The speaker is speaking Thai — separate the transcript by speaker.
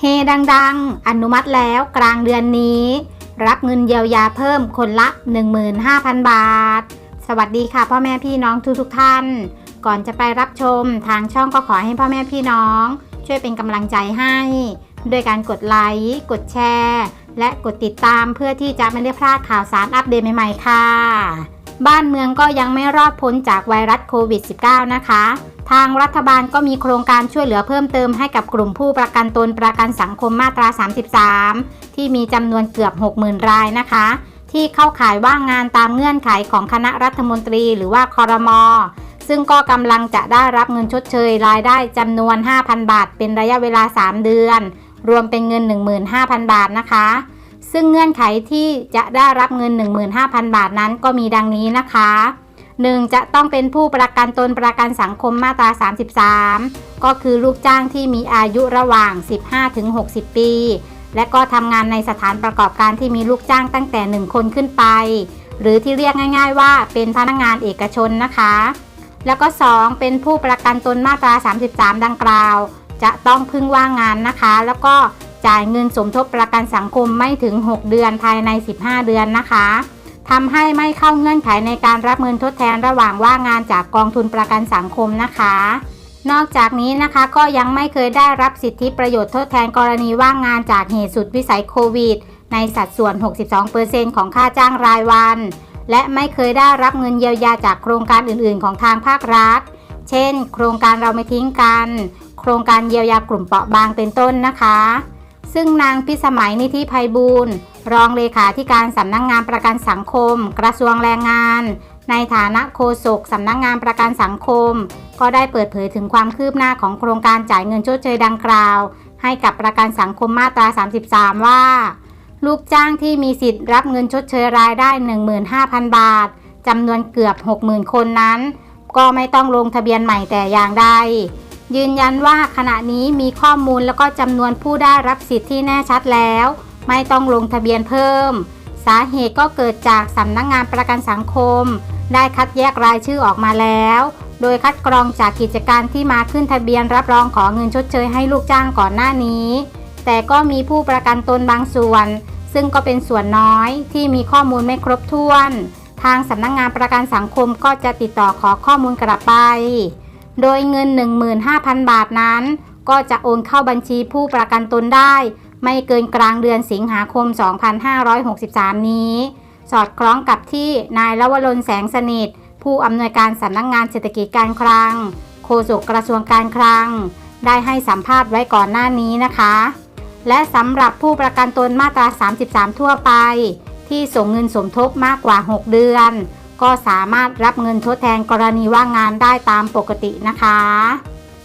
Speaker 1: เฮดังๆ อนุมัติแล้วกลางเดือนนี้ รับเงินเยียวยาเพิ่มคนละ 15,000 บาท สวัสดีค่ะ พ่อแม่พี่น้องทุกๆท่าน ก่อนจะไปรับชมทางช่องก็ขอให้พ่อแม่พี่น้อง ช่วยเป็นกำลังใจให้ ด้วยการกดไลค์กดแชร์ และกดติดตามเพื่อที่จะไม่ได้พลาดข่าวสารอัปเดตใหม่ๆค่ะ บ้านเมืองก็ยังไม่รอดพ้นจากไวรัสโควิด -19 นะคะ ทางรัฐบาลก็มีโครงการช่วยเหลือเพิ่มเติมให้กับกลุ่มผู้ประกันตนประกันสังคมมาตรา 33 ที่มีจำนวนเกือบ 60,000 รายนะคะ ที่เข้าข่ายว่างงานตามเงื่อนไขของคณะรัฐมนตรีหรือว่าคอรมอซึ่งก็กำลังจะได้รับเงินชดเชยรายได้จำนวน 5,000 บาท เป็นระยะเวลา 3 เดือน รวมเป็นเงิน 15,000 บาทนะคะ ซึ่งเงื่อนไขที่จะได้รับเงิน 15,000 บาทนั้นก็มีดังนี้นะคะ 1. จะต้องเป็นผู้ประกันตนประกันสังคมมาตรา 33 ก็คือลูกจ้างที่มีอายุระหว่าง 15-60 ปี และก็ทำงานในสถานประกอบการที่มีลูกจ้างตั้งแต่ 1 คนขึ้นไป หรือที่เรียกง่าย ๆ ว่าเป็นพนักงานเอกชนนะคะ แล้วก็ 2. เป็นผู้ประกันตนมาตรา 33 ดังกล่าว จะต้องพึ่งว่างงานนะคะ แล้วก็จ่ายเงินสมทบประกันสังคมไม่ถึง 6 เดือนภายใน 15 เดือนนะคะ ทำให้ไม่เข้าเงื่อนไขในการรับเงินทดแทนระหว่างว่างงานจากกองทุนประกันสังคมนะคะ นอกจากนี้นะคะก็ยังไม่เคยได้รับสิทธิประโยชน์ทดแทนกรณีว่างงานจากเหตุสุดวิสัยโควิด ในสัดส่วน 62%ของค่าจ้างรายวัน และไม่เคยได้รับเงินเยียวยาจากโครงการอื่นๆ ของทางภาครัฐ เช่น โครงการเราไม่ทิ้งกัน โครงการเยียวยากลุ่มเปราะบางเป็นต้นนะคะ ซึ่งนางพิสมัยนิธิภัยบูรณ์ รองเลขาธิการสำนักงงานประกันสังคม กระทรวงแรงงาน ในฐานะโฆษกสำนักงงานประกันสังคม ก็ได้เปิดเผยถึงความคืบหน้าของโครงการจ่ายเงินชดเชยดังกล่าว ให้กับประกันสังคมมาตรา 33 ว่า ลูกจ้างที่มีสิทธิ์รับเงินชดเชยรายได้ 15,000 บาทจำนวนเกือบ 60,000 คนนั้น ก็ไม่ต้องลงทะเบียนใหม่แต่อย่างใดยืนยันว่าขณะนี้มีข้อมูลแล้วก็จำนวนผู้ได้รับสิทธิ์ที่แน่ชัดแล้ว ไม่ต้องลงทะเบียนเพิ่ม สาเหตุก็เกิดจากสำนักงงานประกันสังคม ได้คัดแยกรายชื่อออกมาแล้ว โดยคัดกรองจากกิจการที่มาขึ้นทะเบียนรับรองขอเงินชดเชยให้ลูกจ้างก่อนหน้านี้ แต่ก็มีผู้ประกันตนบางส่วน ซึ่งก็เป็นส่วนน้อยที่มีข้อมูลไม่ครบถ้วน ทางสำนักงงานประกันสังคมก็จะติดต่อขอข้อมูลกลับไป โดยเงิน 15,000 บาทนั้น ก็จะโอนเข้าบัญชีผู้ประกันตนได้ ไม่เกินกลางเดือนสิงหาคม 2563 นี้ สอดคล้องกับที่นายลวรนแสงสนิท ผู้อำนวยการสำนักงงานเศรษฐกิจการคลัง โฆษกกระทรวงการคลัง ได้ให้สัมภาษณ์ไว้ก่อนหน้านี้นะคะ และสำหรับผู้ประกันตนมาตรา 33 ทั่วไป ที่ส่งเงินสมทบมากกว่า 6 เดือน ก็สามารถรับเงินทดแทนกรณีว่างงานได้ตามปกตินะคะ